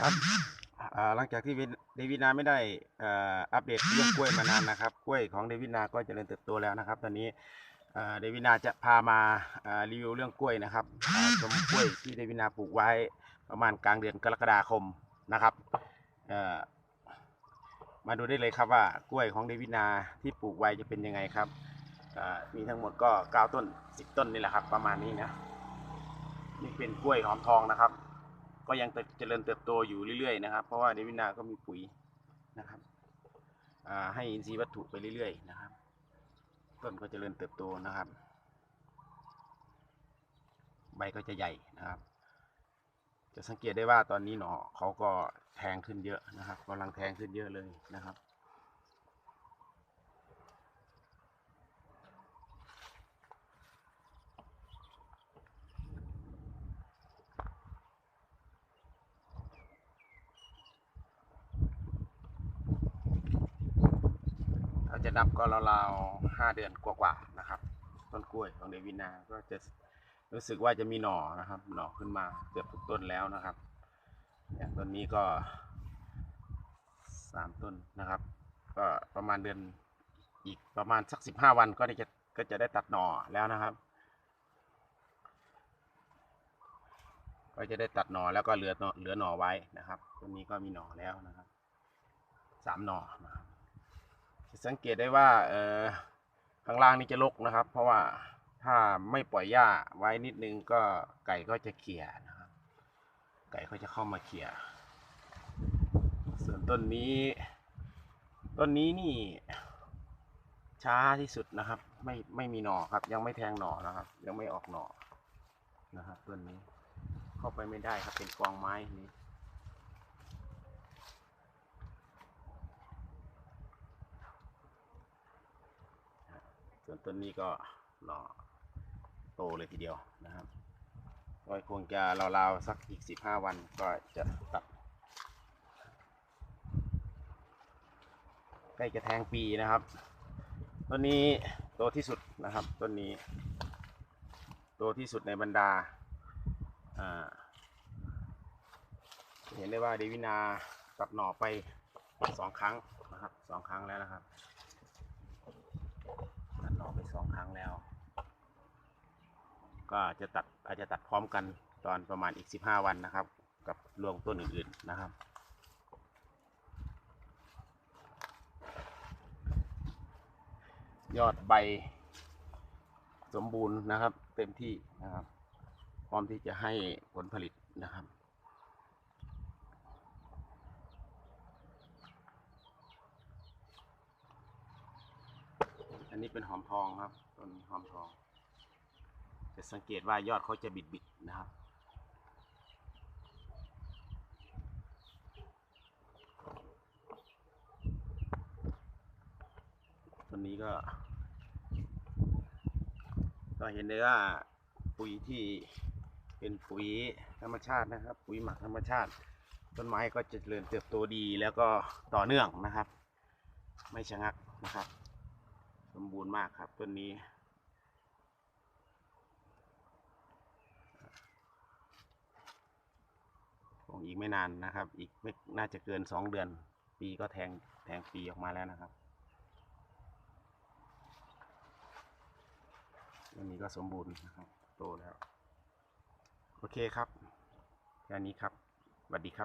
ครับหลังจากที่เดวิดนาไม่ได้อ,อัปเดตเรื่องกล้วยมานานนะครับ กล้วยของเดวิดนาก็เจริญเติบโตแล้วนะครับ ตอนนี้เดวิดนาจะพามารีวิวเรื่องกล้วยนะครับชมกล้วยที่เดวิดนาปลูกไว้ประมาณกลางเดือนกรกฎาคมนะครับมาดูได้เลยครับว่ากล้วยของเดวิดนาที่ปลูกไว้จะเป็นยังไงครับมีทั้งหมดก็9ต้น 10 ต้นนี่แหละครับ ประมาณนี้นะนี่เป็นกล้วยหอมทองนะครับ ก็ยังเจริญเติบโตอยู่เรื่อยๆนะครับ เพราะว่าเดวินาก็มีปุ๋ยนะครับให้อินทรีย์วัตถุไปเรื่อยๆนะครับ ต้นก็เจริญเติบโตนะครับ ใบก็จะใหญ่นะครับ จะสังเกตได้ว่าตอนนี้หน่อเขาก็แทงขึ้นเยอะนะครับกำลังแทงขึ้นเยอะเลยนะครับ จะนับก็ราวๆห้าเดือนกว่าๆนะครับ ต้นกล้วยของเดวินาก็จะรู้สึกว่าจะมีหน่อนะครับ หน่อขึ้นมาเกือบทุกต้นแล้วนะครับ อย่างต้นนี้ก็สามต้นนะครับ ก็ประมาณเดือนอีกประมาณสักสิบห้าวันก็จะก็จะได้ตัดหน่อแล้วนะครับ ก็จะได้ตัดหน่อแล้วก็เหลือเหลือหน่อไว้นะครับ ต้นนี้ก็มีหน่อแล้วนะครับสามหน่อนะครับ สังเกตได้ว่าเออข้างล่างนี่จะรกนะครับ เพราะว่าถ้าไม่ปล่อยหญ้าไว้นิดนึงก็ไก่ก็จะเขี่ยนะครับ ไก่ก็จะเข้ามาเขี่ยส่วนต้นนี้ ต้นนี้นี่ ช้าที่สุดนะครับ ไม่ไม่มีหน่อครับ ยังไม่แทงหน่อนะครับ ยังไม่ออกหน่อนะครับต้นนี้ เข้าไปไม่ได้ครับเป็นกองไม้นี้ ส่วนต้นนี้ก็หน่อโตเลยทีเดียวนะครับก็คงจะราวๆสักอีกสิบห้าวันก็จะตัดใกล้จะแทงปีนะครับ ต้นนี้โตที่สุดนะครับ ต้นนี้ โตที่สุดในบรรดาอ่าเห็นได้ว่าเดวินาตัดหน่อไปสองครั้งนะครับสองครั้งแล้วนะครับ ตัดหน่อไปสองครั้งแล้ว ก็จะตัดอาจจะตัดพร้อมกันตอนประมาณอีกสิบห้าวันนะครับ กับรวงต้นอื่นๆนะครับ ยอดใบสมบูรณ์นะครับ เต็มที่นะครับ พร้อมที่จะให้ผลผลิตนะครับอันนี้เป็นหอมทองครับต้นหอมทอง จะสังเกตว่ายอดเขาจะบิดบิดๆนะครับต้นนี้ก็ ก็เห็นได้ว่าปุ๋ยที่เป็นปุ๋ยธรรมชาตินะครับ ปุ๋ยหมักธรรมชาติ ต้นไม้ก็จะเจริญเติบโตดีแล้วก็ต่อเนื่องนะครับ ไม่ชะงักนะครับ สมบูรณ์มากครับต้นนี้ คง อีกไม่นานนะครับ อีกไม่น่าจะเกินสองเดือน ปีก็แทงแทงปีออกมาแล้วนะครับต้นนี้ก็สมบูรณ์นะครับโตแล้ว โอเคครับแค่นี้ครับสวัสดีครับ